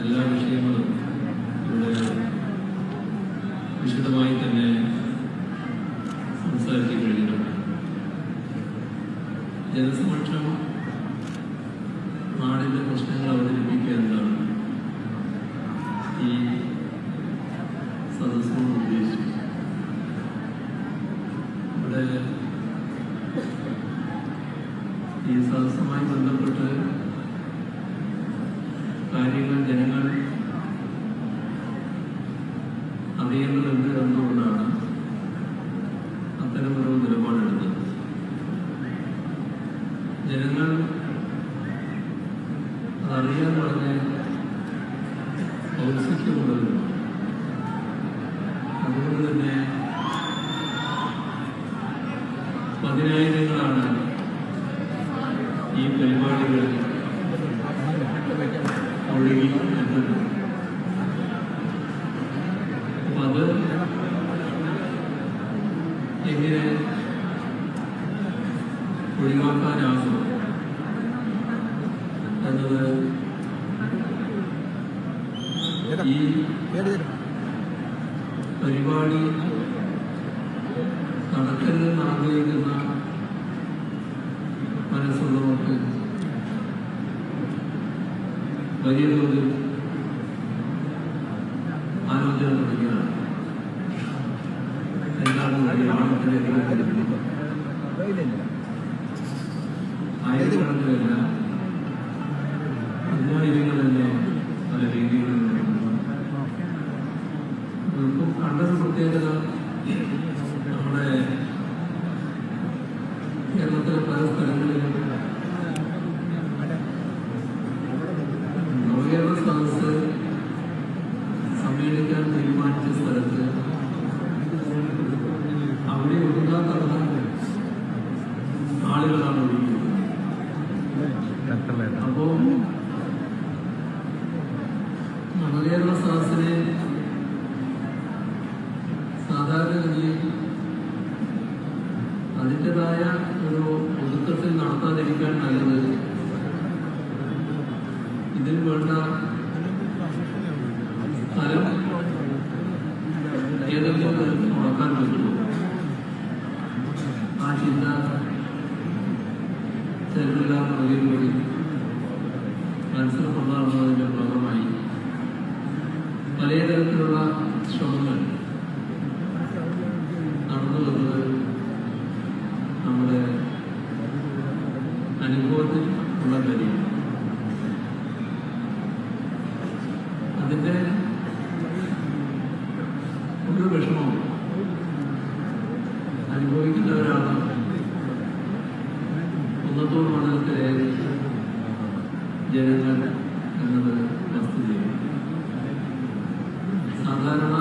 എല്ലാ വിഷയങ്ങളും ഇവിടെ വിശദമായി തന്നെ സംസാരിച്ചു കഴിഞ്ഞിട്ടുണ്ട്. ജനസമക്ഷം നാടിന്റെ പ്രശ്നങ്ങൾ അവതരിപ്പിക്കുക എന്നതാണ് ഈ സദസ്സിനോട് ഉദ്ദേശിച്ചത് ഇവിടെ ഈ സദസ്സുമായി ബന്ധപ്പെട്ട് കാര്യങ്ങൾ ജനങ്ങൾ അറിയേണ്ടതുണ്ട് എന്നുകൊണ്ടാണ് അത്തരമൊരു നിലപാടെടുത്തത് ജനങ്ങൾ അതറിയാൻ പറഞ്ഞ ഔത്സുഖ്യമുള്ളവരുമാണ് അതുകൊണ്ട് ഈ പരിപാടികളിൽ ഒഴുകി എത്തുന്നത് അപ്പൊ അത് എങ്ങനെ ഒഴിവാക്കാനാകും എന്നത് ഈ പരിപാടി നടക്കരുതെന്ന് ആഗ്രഹിക്കുന്ന മനസ്സുള്ളവർക്ക് വലിയ തോതിൽ ആലോചന തുടങ്ങിയതാണ് ആയിരക്കണക്കിനല്ല പതിനായിരങ്ങൾ തന്നെ പല ഇപ്പം കണ്ടൊരു പ്രത്യേകത നമ്മുടെ കേരളത്തിലെ പല സ്ഥലങ്ങളിലും നവകേരള സദസ് സമ്മേളിക്കാൻ തീരുമാനിച്ച സ്ഥലത്ത് അവിടെ ഒതുങ്ങാത്തടക്കം ആളുകളാണ് ഒഴിക്കുന്നത് അപ്പോ നവകേരള സദസ്സിനെ സാധാരണഗതിയിൽ അതിന്റെതായ ഒരു ഒതുക്കത്തിൽ നടത്താതിരിക്കാൻ നല്ലത് ഇതിന് വേണ്ട സ്ഥലം ഏതെങ്കിലും തരത്തിൽ മുടക്കാൻ പറ്റുമോ ആ ചിന്ത ചെറുതെല്ലാം നൽകിക്കൂടി മനസ്സിലുണ്ടാകുന്നതിന്റെ ഭാഗമായി പലതരത്തിലുള്ള ശ്രമങ്ങൾ നടന്നു വരുന്നത് നമ്മുടെ അനുഭവത്തിൽ ഉള്ള കാര്യം അതിന്റെ ഒരു വിഷമവും അനുഭവിക്കുന്നവരാണ് കുന്നത്തൂർ മണ്ഡലത്തിലെ ജനങ്ങൾ എന്നത് വസ്തുതയാണ് സാധാരണ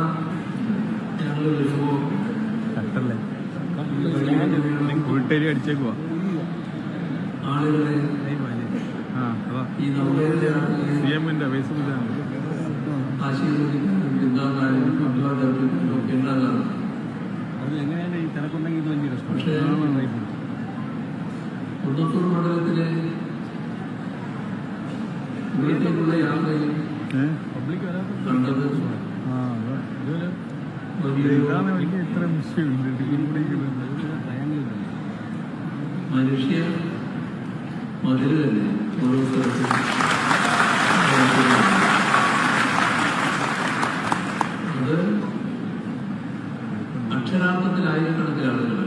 കട്ടല്ലേ? വീട്ടുകാരി അടിച്ചേക്കുവാ. സി എമ്മിന്റെ ഫേസ്ബുക്കിലാണ് എങ്ങനെയാണ് ഈ തിരക്കുണ്ടെങ്കിൽ ഇത് വലിയ പ്രശ്നം. കുന്നത്തൂർ മണ്ഡലത്തിലെ വീട്ടിലേക്കുള്ള യാത്രയിൽ പബ്ലിക് കണ്ടത് ആ അതാ ഇതുവരെ വലിയൊരു ഇതാണ് വലിയ ഇത്ര വിഷയമില്ല ഇതിലൂടെ മനുഷ്യ മതിൽ തന്നെ ഓരോ സ്ഥലത്തും. അത് അക്ഷരാർത്ഥത്തിൽ ആയിരക്കണക്കിന് ആളുകൾ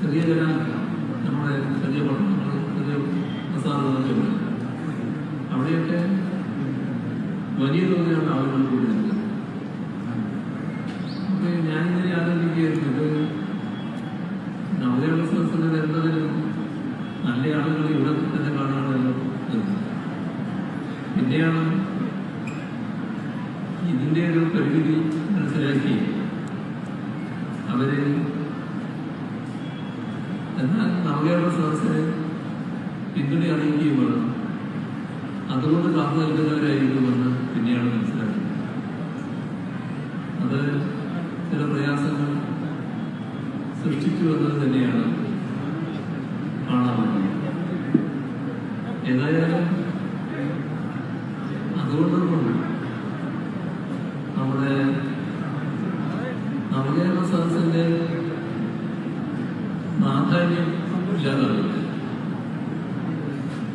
ചെറിയ ചില നമ്മുടെ ചെറിയ ഉണ്ട് അവിടെയൊക്കെ വലിയ തോതിലുള്ള ആളുകൾ കൂടി നിൽക്കുന്നത് ഞാനിങ്ങനെ ആലോചിക്കുകയായിരുന്നു ഇത് അവിടെയുള്ള സ്ഥലത്തിന് വരുന്നതിനും നല്ല ആളുകൾ ഇവിടെ തന്നെ കാണാമല്ലോ എന്ന്. പിന്നെയാണ് ഇതിന്റെ ഒരു പരിമിതി മനസ്സിലാക്കി അവർ എന്നാൽ നവകേരള സദസ്സിന് പിന്തുണ അറിയിക്കുകയും വേണം. അതുകൊണ്ട് കാത്തു നിൽക്കുന്നവരായിരിക്കുമെന്ന് പിന്നെയാണ് മനസ്സിലാക്കിയത് സൂക്ഷിക്കുമെന്നത് തന്നെയാണ് കാണാവുന്നത് ഏതായാലും അതുകൊണ്ടൊന്നും നമ്മുടെ നവകേരള സദസ്സിന്റെ പ്രാധാന്യം ഇല്ലാതാവില്ല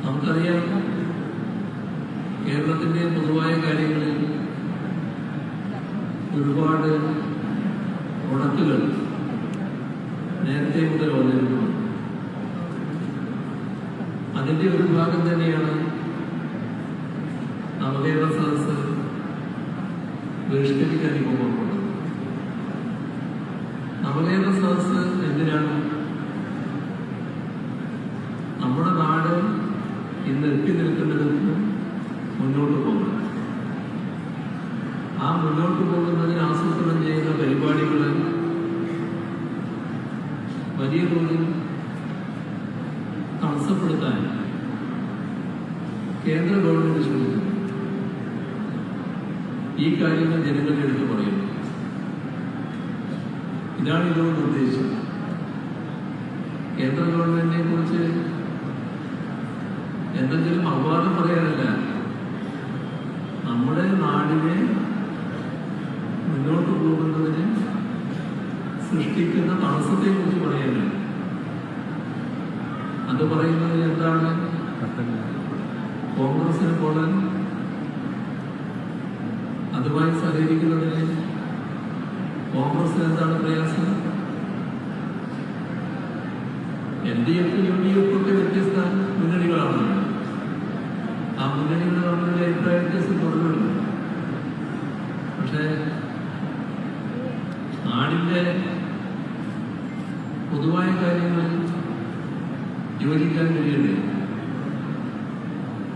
നമുക്കറിയാം കേരളത്തിന്റെ പൊതുവായ കാര്യങ്ങളിൽ ഒരുപാട് ഉണക്കുകൾ നേരത്തെ മുതൽ വന്നിരുന്നു അതിന്റെ ഒരു ഭാഗം തന്നെയാണ് നവകേരള സദസ് ബഹിഷ്കരിക്കാൻ പോകുമ്പോൾ നവകേരള സദസ് എന്തിനാണ് നമ്മുടെ നാട് ഇന്ന് എത്തി നിൽക്കേണ്ടതിന് മുന്നോട്ട് പോകണം ആ മുന്നോട്ട് പോകുന്നതിന് ആസൂത്രണം ചെയ്യുന്ന പരിപാടികൾ വലിയ തോതിൽ തടസ്സപ്പെടുത്താൻ കേന്ദ്ര ഗവൺമെന്റ് ശ്രമിക്കുന്നു. ഈ കാര്യങ്ങൾ ജനങ്ങളുടെ അടുത്ത് പറയുന്നു ഇതാണ് ഇതുകൊണ്ട് ഉദ്ദേശിച്ചത് കേന്ദ്ര ഗവൺമെന്റിനെ കുറിച്ച് എന്തെങ്കിലും അപവാദം പറയാനല്ല. നമ്മുടെ നാടിനെ മുന്നോട്ട് പോകുന്നതിന് സൃഷ്ടിക്കുന്ന തടസ്സത്തെ കുറിച്ച് പറയുന്നത് അത് പറയുന്നത് എന്താണ്? കോൺഗ്രസിന് പോലെ അതുമായി സഹകരിക്കുന്നതിന് കോൺഗ്രസിന് എന്താണ് പ്രയാസം? L D F U D F ഒക്കെ വ്യത്യസ്ത മുന്നണികളാണ്. ആ മുന്നണികൾ തമ്മിലുള്ള അഭിപ്രായ വ്യത്യാസം തുടരുന്നുണ്ട് പക്ഷേ നാടിന്റെ പൊതുവായ കാര്യങ്ങൾ യോജിക്കാൻ കഴിയണ്ടേ?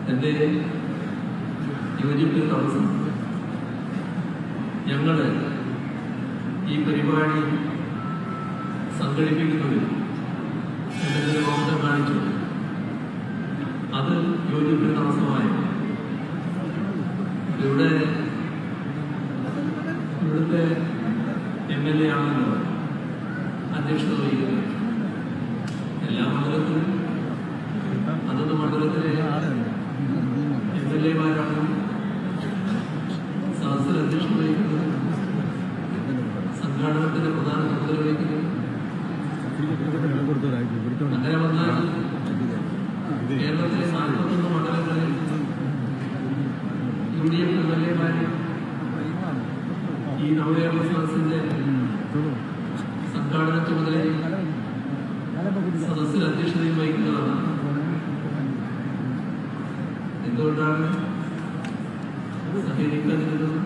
എന്റെ യോജിപ്പിൽ തടസ്സം. ഞങ്ങൾ ഈ പരിപാടി സംഘടിപ്പിക്കുന്നതിൽ എന്തെങ്കിലും പ്രവർത്തനം കാണിച്ചു? അത് യോജിപ്പിൽ തടസ്സമായി? ഇവിടെ ഇവിടുത്തെ എം എൽ എ ആണല്ലോ അധ്യക്ഷത വഹിക്കുന്നത് എല്ലാ മണ്ഡലത്തിലും അതത് മണ്ഡലത്തിലെ എം എൽ എമാരാണ് സദസ്സിൽ അധ്യക്ഷത വഹിക്കുന്നത് സംഘാടനത്തിന്റെ പ്രധാന ചുമതല വഹിക്കുന്നത് അങ്ങനെ വന്നാൽ കേരളത്തിലെ നാൽപ്പത്തൊന്ന് മണ്ഡലങ്ങളിൽ U D F M L എമാര് ഈ നവകേരള സദസ്സിന്റെ സംഘാടന ചുമതലയിൽ സദസ്സിൽ അധ്യക്ഷതയും വഹിക്കുന്നതാണ് എന്തുകൊണ്ടാണ് സഹകരിക്കാതിരുന്നത്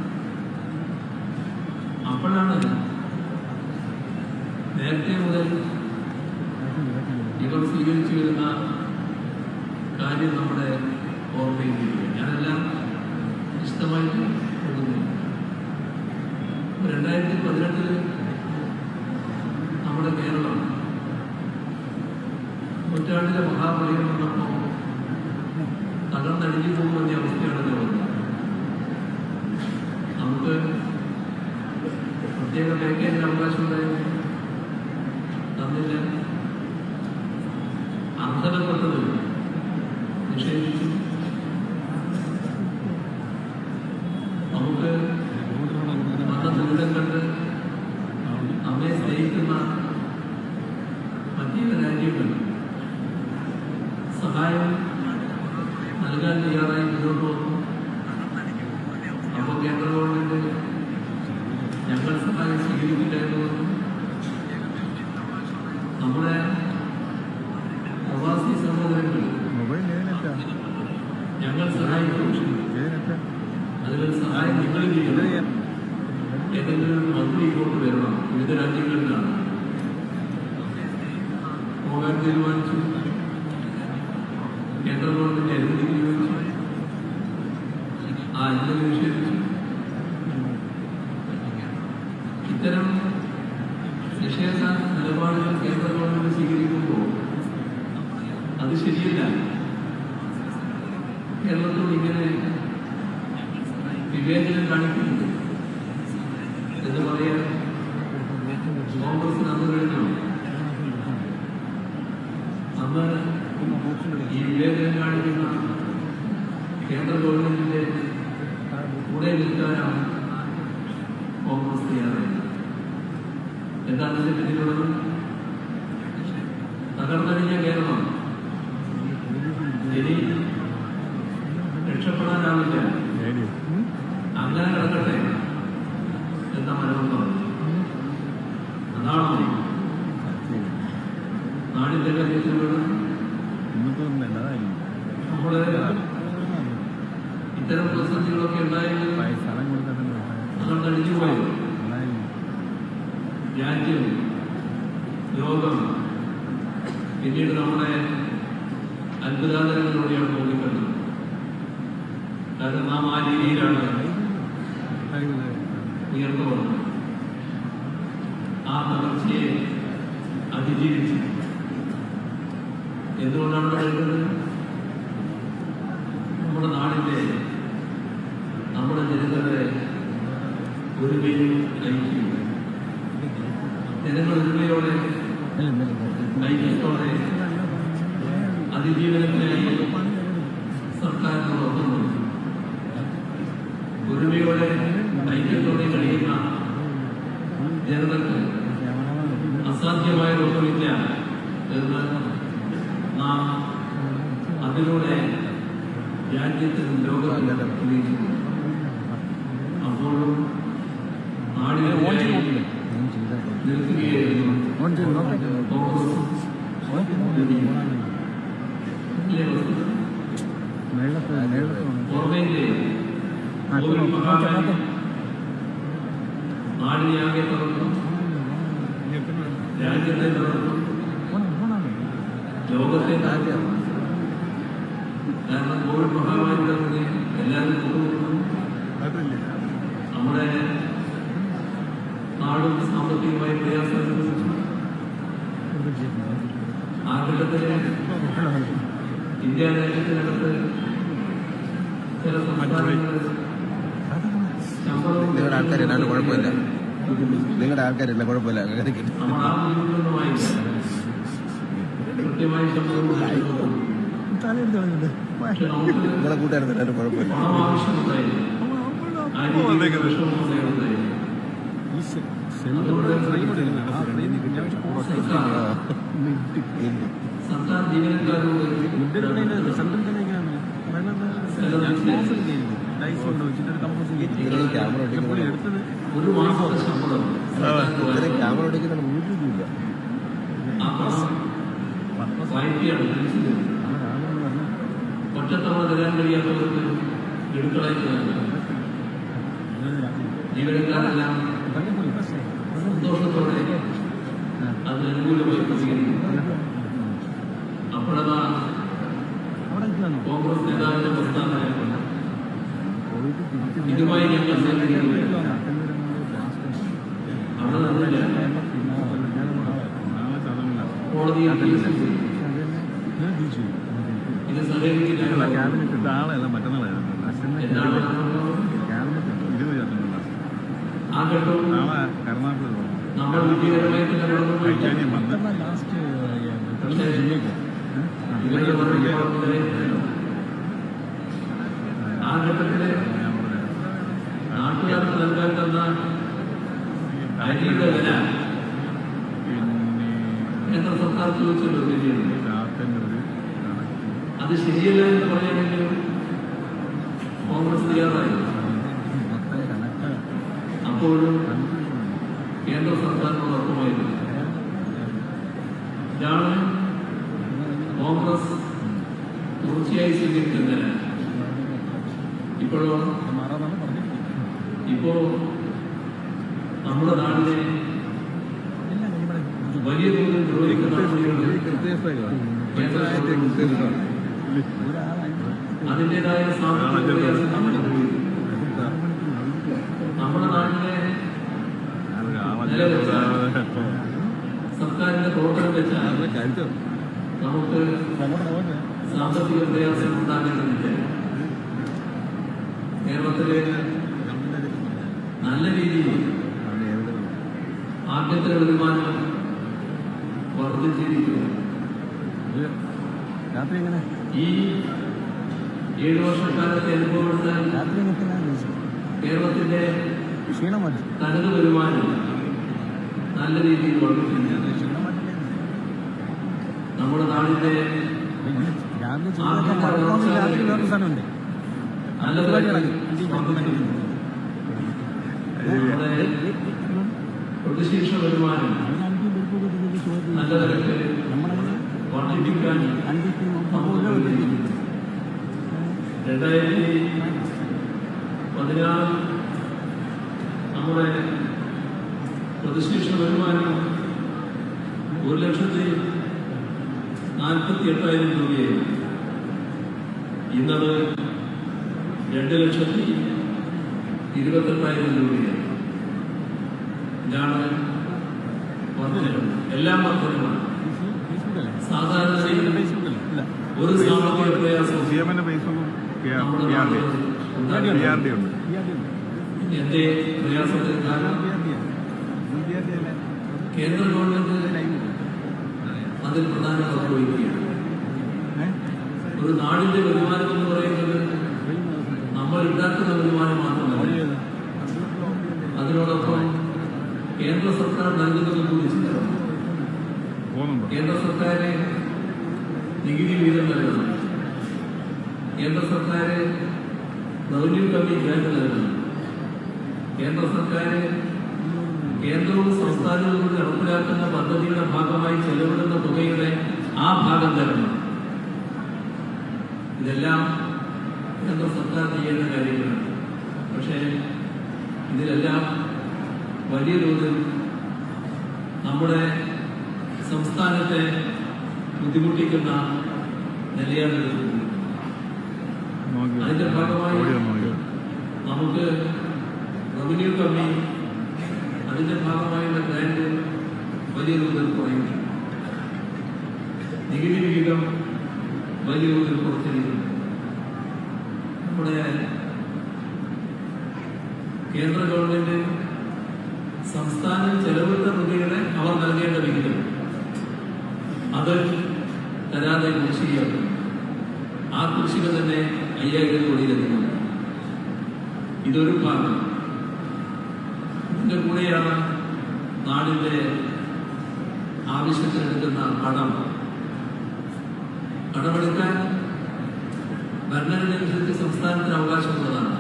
അപ്പോഴാണ് നേരത്തെ മുതൽ ഇവർ സ്വീകരിച്ചു വരുന്ന കാര്യം നമ്മുടെ ഓർമ്മയിലിരിക്കുക ഞാനെല്ലാം ഇഷ്ടമായിട്ട് പോകുന്നില്ല രണ്ടായിരത്തി പതിനെട്ടിൽ നമ്മുടെ കേരളം നൂറ്റാണ്ടിലെ മഹാപ്രളയം വന്നപ്പോൾ തകർന്നടിഞ്ഞു പോകുന്ന അവസ്ഥയാണ് വന്നത്. നമുക്ക് പ്രത്യേക പാക്കേജിന് അവകാശം ഉണ്ടായിരുന്നു തന്നില്ല അർഹതപ്പെട്ടത് നിഷേധിച്ചു നമുക്ക് വന്ന ദുരിതം കണ്ട് നമ്മെ സ്നേഹിക്കുന്ന മറ്റു രാജ്യങ്ങൾ സഹായം നൽകാൻ തയ്യാറായി മുന്നോട്ട് വന്നു അപ്പോൾ കേന്ദ്ര ഗവൺമെന്റ് ഞങ്ങൾ സഹായം സ്വീകരിക്കില്ല എന്ന് പറഞ്ഞു നമ്മുടെ പ്രവാസി സഹോദരങ്ങൾ മൊബൈൽ ഏതിനറ്റാ ഞങ്ങൾ സഹായിക്കും ഏതിനറ്റാ സഹായം നിങ്ങൾ ചെയ്യണം ഏതെങ്കിലും മന്ത്രി ഇങ്ങോട്ട് വരണം. വിവിധ രാജ്യങ്ങളിലാണ്. പോകാൻ തീരുമാനിച്ചു. കേന്ദ്ര ഗവൺമെന്റ് അനുമതി തീരുമാനിച്ചു? ആ നിഷേധിച്ചു ഇത്തരം നിഷേധ നിലപാടുകൾ കേന്ദ്ര ഗവൺമെന്റ് സ്വീകരിക്കുമ്പോൾ അത് ശരിയല്ല കേരളത്തോട് ഇങ്ങനെ വിവേചനം കാണിക്കുന്നുണ്ട്. എന്ന് പറയാൻ കോൺഗ്രസ് അന്ന് കഴിഞ്ഞു അന്ന് ഈ വിവേചനം കാണിക്കുന്ന കേന്ദ്ര ഗവൺമെന്റിന്റെ കൂടെ നിൽക്കാനാണ് കോൺഗ്രസ് തയ്യാറായത്. എന്താണ് ഇതിന്റെ പിന്നിലുള്ളത് തകർന്നടിഞ്ഞ കേരളം. ഇനി രക്ഷപ്പെടാനാവില്ല അങ്ങനെ കിടക്കട്ടെ എന്ന മനോഭാവം അതാണോ നാടിന്റെ നമ്മൾ ഇത്തരം പ്രതിസന്ധികളൊക്കെ പോയത് രാജ്യം ലോകം പിന്നീട് നമ്മുടെ നോക്കിക്കണ്ടത് കാരണം നാം ആ രീതിയിലാണ് ഉയർന്നു വന്നത്. നമ്മുടെ നാടിന്റെ തകർത്തു ലോകത്തെ കാരണം കോവിഡ് മഹാമാരി തന്നെ എല്ലാവരും നമ്മുടെ നാടും സാമ്പത്തികമായി പ്രയാസം ആ ഘട്ടത്തിൽ ഇന്ത്യ രാജ്യത്തിനകത്ത് ചില സംസ്ഥാനങ്ങളിൽ ശമ്പളവും ആൾക്കാരെന്നാലും കുഴപ്പമില്ല. നിങ്ങളുടെ ആൾക്കാരല്ല? കുഴപ്പമില്ല. നിങ്ങളെ കൂട്ടുകാരൻ കുഴപ്പമില്ല. സർക്കാർ ജീവനക്കാരോട്. പക്ഷെ നമുക്ക് ഇത്രയും ക്യാമറ ഒരു ക്യാമറ വീട്ടിലില്ല. ഒറ്റത്തവണ തരാൻ കഴിയാത്തവർക്ക് ജീവനക്കാരെല്ലാം സന്തോഷത്തോടെ അത് അനുകൂലമായി അപ്പോഴതാ കോൺഗ്രസ് നേതാവിന്റെ പ്രസ്താവന ഇതുമായി ഞങ്ങൾ സഹകരിക്കുകയില്ല അവിടെ നിന്നില്ല കോടതിയിൽ കേസ് ചെയ്തു. ഇത് സഹകരിക്കില്ല ക്യാബിനറ്റ് നാളെയല്ല മറ്റന്നാളായിരുന്നു ആ ഘട്ടവും നമ്മൾ വിജയകരമായി തന്നെ കടന്നു കഴിക്കാനും പോയിട്ട് വന്ന് ഇവരുടെ മറുപടി ആ ഘട്ടത്തിൽ നാട്ടുകാർക്ക് നൽകാൻ അരിയുടെ വില കേന്ദ്ര സർക്കാർ ചോദിച്ചല്ലോ ശരിയാണ് അത് ശരിയല്ല എന്ന് പറയാനെങ്കിലും കോൺഗ്രസ് തയ്യാറായി ഇപ്പോ നമ്മുടെ നാടിനെ വലിയ തോതിൽ സർക്കാർ അതിന്റെതായ. നമ്മുടെ നാട്ടിലെ സർക്കാരിന്റെ പ്രവർത്തനം വെച്ചാൽ നമുക്ക് സാമ്പത്തിക പ്രയാസം ഉണ്ടാകേണ്ടതില്ല കേരളത്തിലെ നല്ല രീതിയിൽ ആഭ്യന്തര വരുമാനം വർദ്ധിച്ചിരിക്കുന്നു. ഈ ഏഴു വർഷക്കാലത്തെ അനുഭവമെടുത്താൽ എങ്ങനെ കേരളത്തിന്റെ തനത് വരുമാനം നല്ല രീതിയിൽ വർദ്ധിച്ചിരിക്കുന്നു. നമ്മുടെ നാടിന്റെ നല്ല പ്രതിശീർഷ വരുമാനം നല്ല തരത്തിൽ വർദ്ധിപ്പിക്കാൻ രണ്ടായിരത്തി പതിനാറ് നമ്മുടെ പ്രതിശീർഷ വരുമാനം ഒരു ലക്ഷത്തി നാൽപ്പത്തി എട്ടായിരം രൂപയായിരുന്നു. ഇന്നത് രണ്ട് ലക്ഷത്തി ഇരുപത്തെട്ടായിരം രൂപയായി ഇതാണ് വർധനവ് എല്ലാം വർധനമാണ് സാധാരണ ഒരു സാമ്പത്തിക പ്രയാസം എന്റെ പ്രയാസത്തിന് കാരണം കേന്ദ്ര ഗവൺമെന്റ് അതിൽ പ്രധാന പങ്ക് വഹിക്കുകയാണ്. ഒരു നാടിന്റെ വരുമാനം എന്ന് പറയുന്നത് നമ്മൾ ഉണ്ടാക്കുന്ന വരുമാനം മാത്രമല്ല. അതിനോടൊപ്പം കേന്ദ്ര സർക്കാർ നൽകുന്നത് കൂടി ചിന്തണം കേന്ദ്ര സർക്കാര് നികുതി വീതം നൽകണം. കേന്ദ്ര സർക്കാര് റവന്യൂ കമ്മി ഗ്രാൻഡ് നൽകണം. കേന്ദ്ര സർക്കാര് കേന്ദ്രവും സംസ്ഥാനവും കൂടി നടപ്പിലാക്കുന്ന പദ്ധതിയുടെ ഭാഗമായി ചെലവിടുന്ന തുകയുടെ ആ ഭാഗം തരണം. ഇതെല്ലാം കേന്ദ്ര സർക്കാർ ചെയ്യേണ്ട കാര്യങ്ങളാണ്. പക്ഷേ ഇതിലെല്ലാം വലിയ തോതിൽ നമ്മുടെ സംസ്ഥാനത്തെ ബുദ്ധിമുട്ടിക്കുന്ന നിലയാണ്. അതിന്റെ ഭാഗമായി നമുക്ക് റവന്യൂ കമ്മി അതിന്റെ ഭാഗമായുള്ള ഗ്രാൻഡ് വലിയ തോതിൽ കുറയുന്നു നികുതി വിഹിതം വലിയ തോതിൽ കുറച്ചിരിക്കുന്നു. നമ്മുടെ കേന്ദ്ര ഗവൺമെന്റ് സംസ്ഥാനം ചെലവിട്ട തുകയുടെ അവർ നൽകേണ്ട വിഹിതം അത് തരാതെ കുടിശ്ശികയാണ് ആ കുടിശ്ശിക തന്നെ അയ്യായിരം കോടിയിലെത്തുന്നു ഇതൊരു ഭാഗം. ഇതിന്റെ കൂടെയാണ് നാടിന്റെ ആവശ്യത്തിനെടുക്കുന്ന കടം കടമെടുക്കാൻ ഭരണഘടനയനുസരിച്ച് സംസ്ഥാനത്തിന് അവകാശമുള്ളതാണ്.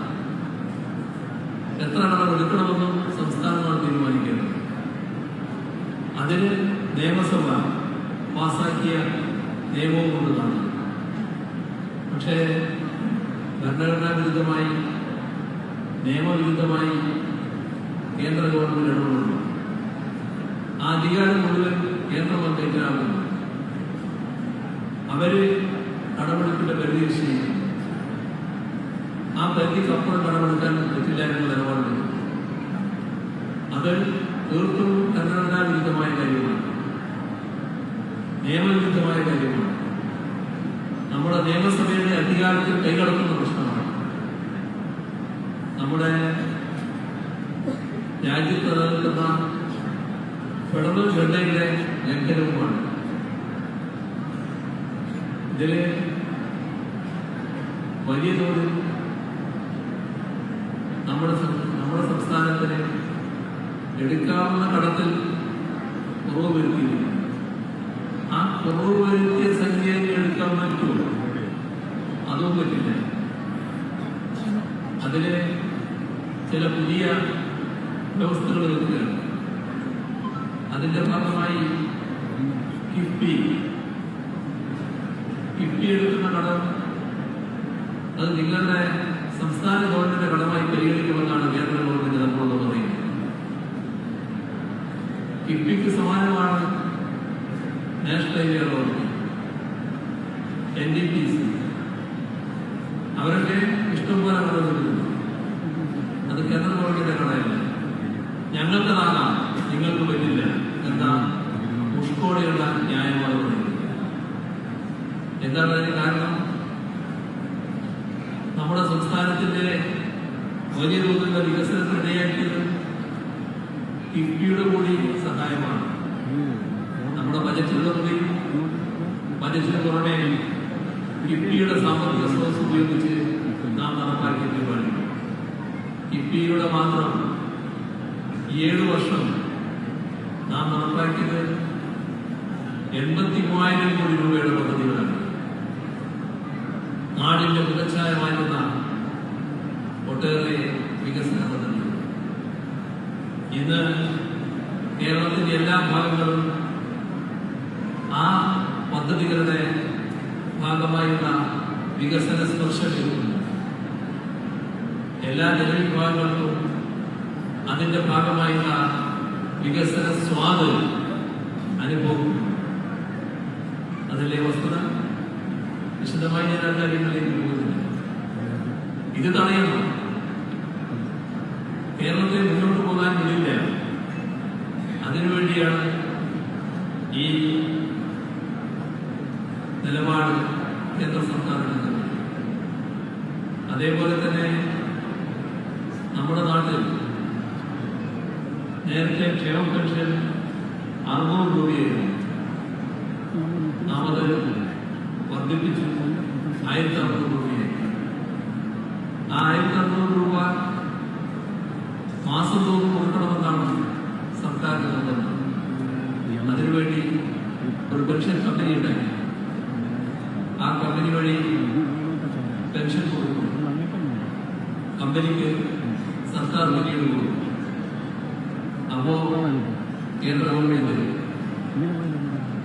എത്ര കടമെടുക്കണമെന്നും തീരുമാനിക്കേണ്ടത് അതിന് നിയമസഭ പാസാക്കിയ നിയമവും കൊണ്ടതാണ് പക്ഷേ ഭരണഘടനാ വിരുദ്ധമായി നിയമവിരുദ്ധമായി കേന്ദ്ര ഗവൺമെന്റ് ഇടപെടുന്നു. ആ അധികാരം മുഴുവൻ കേന്ദ്രമാണ് കൈക്കലാക്കുന്നു അവർ കടമെടുപ്പിന്റെ പരിധി ചെയ്യുന്നു ആ പരിധിക്കപ്പുറം കടമെടുക്കാൻ പറ്റില്ല എന്നുള്ള നിലപാടുണ്ട് അത് തീർത്തും ഭരണഘടനാ വിരുദ്ധമായ കാര്യമാണ് നിയമവിരുദ്ധമായ കാര്യമാണ്. നമ്മുടെ നിയമസഭയുടെ അധികാരത്തിൽ കൈകടക്കുന്ന പ്രശ്നമാണ്. നമ്മുടെ രാജ്യത്ത് നിലനിൽക്കുന്ന ഫെഡറൽ ഘടനയിലെ ലംഘനവുമാണ്. ഇതിൽ വലിയ തോതിൽ നമ്മുടെ നമ്മുടെ സംസ്ഥാനത്തിന് എടുക്കാവുന്ന കടത്തിൽ കുറവ് വരുത്തിയിരുന്നു ആ കുറവ് വരുത്തിയ സംഖ്യ എടുക്കാൻ പറ്റുമോ? അതും പറ്റില്ല. അതിന് ചില പുതിയ വ്യവസ്ഥകൾ വരുത്തുകയാണ്. അതിന്റെ ഭാഗമായി കിഫ്ബി. കിഫ്ബി എടുക്കുന്ന കടം അത് നിങ്ങളുടെ സംസ്ഥാന ഗവൺമെന്റ് കടമായി പരിഗണിക്കുമെന്നാണ് കേന്ദ്ര ഗവൺമെന്റ് നമ്മളോട് കിഫ്ബിക്ക് സമാനമാണ് national highway authority N D P C അവരൊക്കെ ഇഷ്ടംപോലെ കൊടുക്കുന്നു അത് കേന്ദ്ര ഗവൺമെന്റിന്റെ കടയല്ല ഞങ്ങൾക്കതാകാം നിങ്ങൾക്ക് പറ്റില്ല. എന്താ? പുഷ്കോടിയുള്ള പറയുന്നത് എന്താണ് അതിന് കാരണം? നമ്മുടെ സംസ്ഥാനത്തിന്റെ വലിയ തോതിലുള്ള വികസനത്തിനിടയാക്കിയത് കിഫ്ബിയുടെ കൂടി സഹായമാണ് നമ്മുടെ ബജറ്റിലുള്ള തുകയും ബജറ്റിന് പുറമെ കിഫ്ബിയുടെ സാമ്പത്തിക സ്രോതസ് ഉപയോഗിച്ച് നാം നടപ്പാക്കിയ പരിപാടി. കിഫ്ബിയുടെ മാത്രം ഏഴ് വർഷം നാം നടപ്പാക്കിയത് എൺപത്തി മൂവായിരം കോടി രൂപയുടെ പദ്ധതികളാണ്. നാടിന്റെ മുഖച്ഛായ മാറ്റുന്ന ഒട്ടേറെ വികസന പദ്ധതികൾ. ഇന്ന് കേരളത്തിന്റെ എല്ലാ ഭാഗങ്ങളും ആ പദ്ധതികളുടെ ഭാഗമായുള്ള വികസന സ്പർശം എല്ലാ ജനവിഭാഗങ്ങൾക്കും അതിന്റെ ഭാഗമായുള്ള വികസന സ്വാദ് അനുഭവം അതിലെ വസ്തുത വിശദമായി ഞാൻ ആ കാര്യങ്ങളിലേക്ക് പോകുന്നില്ല. ഇത് തടയണം. കേരളത്തെ മുന്നോട്ട് പോകാൻ വിടില്ല അതിനുവേണ്ടിയാണ് ഈ നിലപാട് കേന്ദ്ര സർക്കാർ അതേപോലെ തന്നെ നമ്മുടെ നാട്ടിൽ നേരത്തെ ക്ഷേമ പെൻഷൻ അറുന്നൂറ് രൂപയായിരുന്നു. നാം അത് വർദ്ധിപ്പിച്ചു. ആയിരത്തി അറുന്നൂറ് രൂപയായി ആ ആയിരത്തി അറുന്നൂറ് രൂപ മാസം തോറും ഒരു പെൻഷൻ കമ്പനി ഉണ്ടാക്കി ആ കമ്പനി വഴി പെൻഷൻ കൊടുക്കും കമ്പനിക്ക് സർക്കാർ നൽകിയത് കൊടുക്കും അപ്പോ കേന്ദ്ര ഗവൺമെന്റ്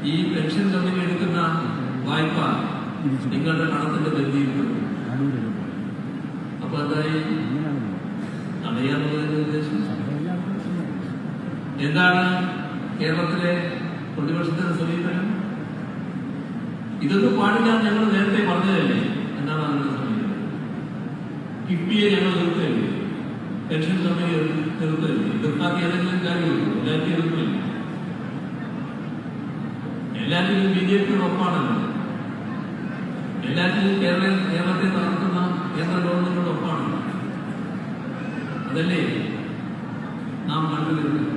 ഈ പെൻഷൻ കമ്പനി എടുക്കുന്ന വായ്പ നിങ്ങളുടെ പണത്തിന്റെ പരിധിയിൽ. അപ്പൊ എന്തായി? തടയാന്നുള്ളതിന്റെ ഉദ്ദേശം. എന്താണ് കേരളത്തിലെ പ്രതിപക്ഷത്തിന്റെ സമീപനം? ഇതൊന്നും പാടില്ല ഞങ്ങൾ നേരത്തെ പറഞ്ഞതല്ലേ? എന്നാണ് അതിന്റെ സമീപനം? കിഫ്ബിയെ ഞങ്ങൾ നിർത്തല്ലേ പെൻഷൻ കമ്പനി നിർത്തല്ലേ നിർത്താത്ത ഏതെങ്കിലും കാര്യമുള്ളൂ എല്ലാവർക്കും എതിർക്കില്ല എല്ലാത്തിനും ബി ജെ പിയുടെ ഒപ്പാണല്ലോ. എല്ലാത്തിനും കേരള കേരളത്തെ നടത്തുന്ന കേന്ദ്ര ഗവൺമെന്റിന്റെ ഒപ്പാണ് അതല്ലേ? നാം കണ്ടുവരുന്നത്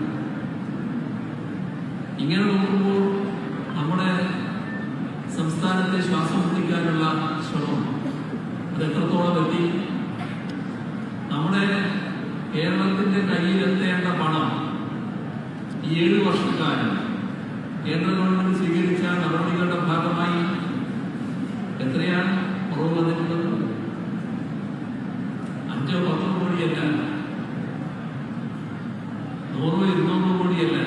ഇങ്ങനെ നോക്കുമ്പോൾ നമ്മുടെ സംസ്ഥാനത്തെ ശ്വാസം മുട്ടിക്കാനുള്ള ശ്രമം അത് എത്രത്തോളം എത്തി നമ്മുടെ കേരളത്തിന്റെ കയ്യിലെത്തേണ്ട പണം ഏഴ് വർഷക്കാലം കേന്ദ്ര ഗവൺമെന്റ് സ്വീകരിച്ച നടപടികളുടെ ഭാഗമായി എത്രയാണ് കുറവ് വന്നിട്ടുള്ളത് അഞ്ചോ പത്തോ കോടിയല്ല നൂറോ ഇരുന്നൂറോ കോടിയല്ല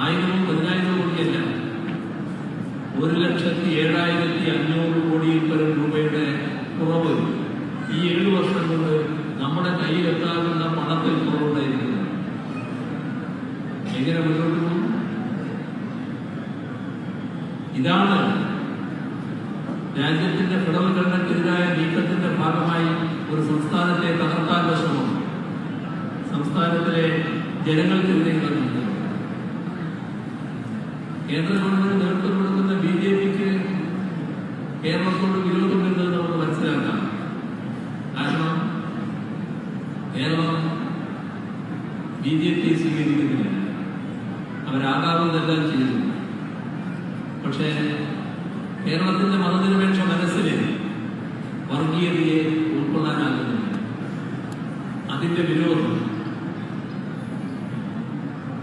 ആയിരമോ പതിനായിരമോ കോടിയല്ല ഒരു ലക്ഷത്തി ഏഴായിരത്തി അഞ്ഞൂറ് കോടിയിൽ പരം രൂപയുടെ കുറവ് ഈ ഏഴ് വർഷം കൊണ്ട് നമ്മുടെ കയ്യിലെത്താവുന്ന പണത്തിൽ കുറവുണ്ടായിരിക്കുന്നു എങ്ങനെ മുന്നോട്ട് പോകും ഇതാണ് രാജ്യത്തിന്റെ ഫെഡറൽ ഘടനയ്ക്കെതിരായ നീക്കത്തിന്റെ ഭാഗമായി ഒരു സംസ്ഥാനത്തെ തകർക്കാനുള്ള ശ്രമം. സംസ്ഥാനത്തിലെ ജനങ്ങൾക്കെതിരെ കേന്ദ്ര ഗവൺമെന്റ് കേരളത്തോട് വിരോധമുണ്ടെന്ന് നമുക്ക് മനസ്സിലാക്കാം. കാരണം കേരളം ബി ജെ പി സ്വീകരിക്കുന്നില്ല. അവരാകാവുന്നതെല്ലാം ചെയ്യുന്നു. പക്ഷേ കേരളത്തിന്റെ മതനിരപേക്ഷ മനസ്സിൽ വർഗീയതയെ ഉൾക്കൊള്ളാനാകുന്നില്ല. അതിന്റെ വിരോധം.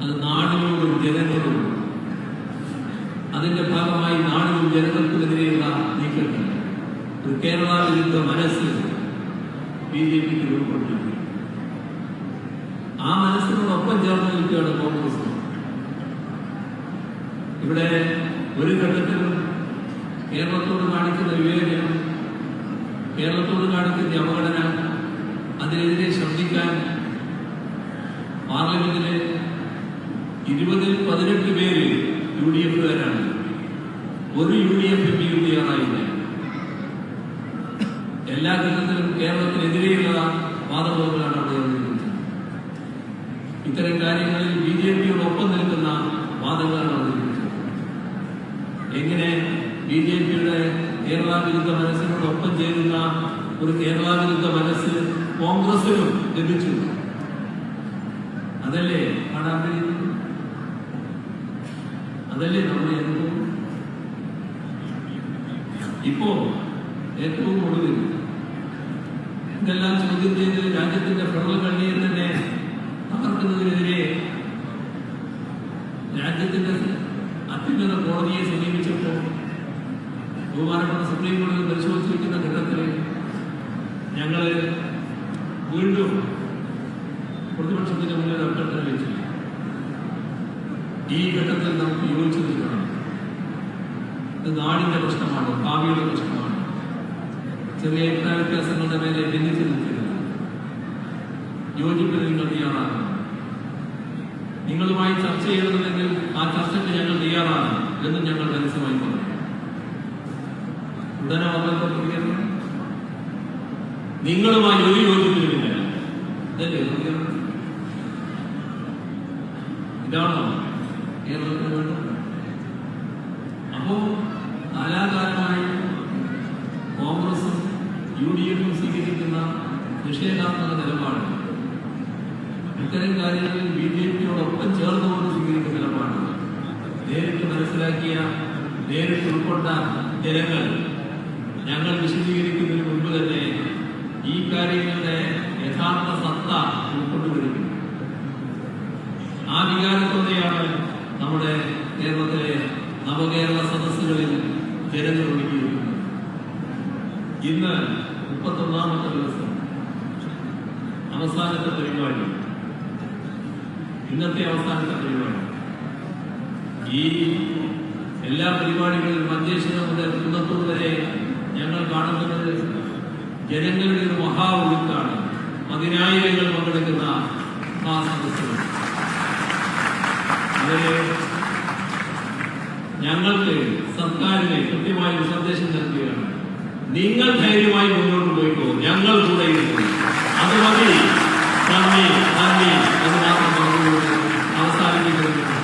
അത് നാടിനോടും ജനങ്ങളോടും അതിന്റെ ഭാഗമായി നാടിനും ജനങ്ങൾക്കുമെതിരെയുള്ള നീക്കങ്ങൾ. ഒരു കേരള വിരുദ്ധ മനസ്സ് ബി ജെ പിക്ക് രൂപപ്പെട്ടിരിക്കുന്നു ആ മനസ്സിനോടൊപ്പം ചേർന്ന് നിൽക്കുകയാണ് കോൺഗ്രസ്. ഇവിടെ ഒരു ഘട്ടത്തിലും കേരളത്തോട് കാണിക്കുന്ന വിവേചനം കേരളത്തോട് കാണിക്കുന്ന അവഗണന അതിനെതിരെ ശ്രദ്ധിക്കാൻ പാർലമെന്റിലെ ഇരുപതിൽ പതിനെട്ട് പേര് യു ഡി എഫുകാരാണ് ഒരു യു ഡി എഫ് എം പിയും തയ്യാറായില്ല. എല്ലാ ഘട്ടത്തിലും കേരളത്തിനെതിരെയുള്ള വാദബോധങ്ങളാണ് അവിടെ ഉയർന്നിരിക്കുന്നത് ഇത്തരം കാര്യങ്ങളിൽ ബി ജെ പിയോടൊപ്പം നിൽക്കുന്ന വാദങ്ങളാണ് എങ്ങനെ ബി ജെ പിയുടെ കേരള വിരുദ്ധ മനസ്സിനോടൊപ്പം ചേരുന്ന ഒരു കേരള വിരുദ്ധ മനസ്സ് കോൺഗ്രസിനും ലഭിച്ചു? അതല്ലേ കാണാൻ കഴിയുന്നത്? അതല്ലേ നമ്മുടെ അനുഭവം ഇപ്പോ ഏറ്റവും ഒടുവിൽ എന്തെല്ലാം ചോദ്യം ചെയ്ത് രാജ്യത്തിന്റെ ഫെഡറൽ കണ്ണിയിൽ തന്നെ തകർക്കുന്നതിനെതിരെ രാജ്യത്തിന്റെ കോടതിയെ സമീപിച്ചപ്പോൾ ബഹുമാനപ്പെട്ട സുപ്രീം കോടതി പരിശോധിച്ചിരിക്കുന്ന ഘട്ടത്തിൽ ഞങ്ങൾ വീണ്ടും പ്രതിപക്ഷത്തിന്റെ മുന്നിൽ അഭ്യർത്ഥന വെച്ചു ഈ ഘട്ടത്തിൽ നമുക്ക് യോജിച്ചു നിൽക്കണം ഇത് നാടിന്റെ പ്രശ്നമാണ് ഭാവിയുടെ പ്രശ്നമാണ്. ചെറിയ അഭിപ്രായ വ്യത്യാസങ്ങളുടെ മേലെ ഭിന്നിച്ചു നിൽക്കരുത് യോജിപ്പിന് നിങ്ങൾ തയ്യാറാകണം. നിങ്ങളുമായി ചർച്ച ചെയ്യണമെങ്കിൽ ആ ചർച്ചയ്ക്ക് ഞങ്ങൾ തയ്യാറാണ് എന്നും ഞങ്ങൾ പരസ്യമായി പറഞ്ഞു. ഉടനെ വന്നപ്പോൾ പ്രതികരണം നിങ്ങളുമായി ഒരു യോജിപ്പിലുമില്ല ഇതല്ലേ? പ്രതികരണം ഇതാണോ കേരളത്തിന് വേണ്ടത് അപ്പോ കാലാകാലമായി കോൺഗ്രസും യു ഡി എഫും സ്വീകരിക്കുന്ന നിഷേധാത്മക നിലപാട് ഇത്തരം കാര്യങ്ങളിൽ ബി ജെ പിയോടൊപ്പം ചേർന്നുകൊണ്ട് സ്വീകരിക്കുന്ന നിലപാട് നേരിട്ട് മനസ്സിലാക്കിയ നേരിട്ട് ഉൾക്കൊണ്ട ജനങ്ങൾ ഞങ്ങൾ വിശദീകരിക്കുന്നതിന് മുൻപ് തന്നെ ഈ കാര്യങ്ങളുടെ യഥാർത്ഥ സത്ത ഉൾക്കൊണ്ടുവരികയും ആ വികാരത്തോടെയാണ് നമ്മുടെ കേരളത്തിലെ നവകേരള സദസ്സുകളിൽ ഒരുക്കിയിരിക്കുന്നത് ഇന്ന് മുപ്പത്തൊന്നാമത്തെ ദിവസം. അവസാനത്തെ പരിപാടി. ഇന്നത്തെ അവസാനത്തെ പരിപാടി. ഈ എല്ലാ പരിപാടികളിലും മഞ്ചേശ്വരം മുതൽ കുന്നത്തൂർ വരെ ഞങ്ങൾ കാണുന്നത് ജനങ്ങളുടെ ഒരു മഹാ ഒഴുക്കാണ്. പതിനായിരങ്ങൾ പങ്കെടുക്കുന്ന ആ സദസ്സുകൾ. അവർ ഞങ്ങൾക്ക് സർക്കാരിനെ കൃത്യമായ ഒരു സന്ദേശം നൽകുകയാണ്. നിങ്ങൾ ധൈര്യമായി മുന്നോട്ട് പോയിക്കോ. ഞങ്ങൾ കൂടെ അത് മതി നന്ദി. നന്ദി. എന്ന് മാത്രം അവസാനിപ്പിക്കുന്നു.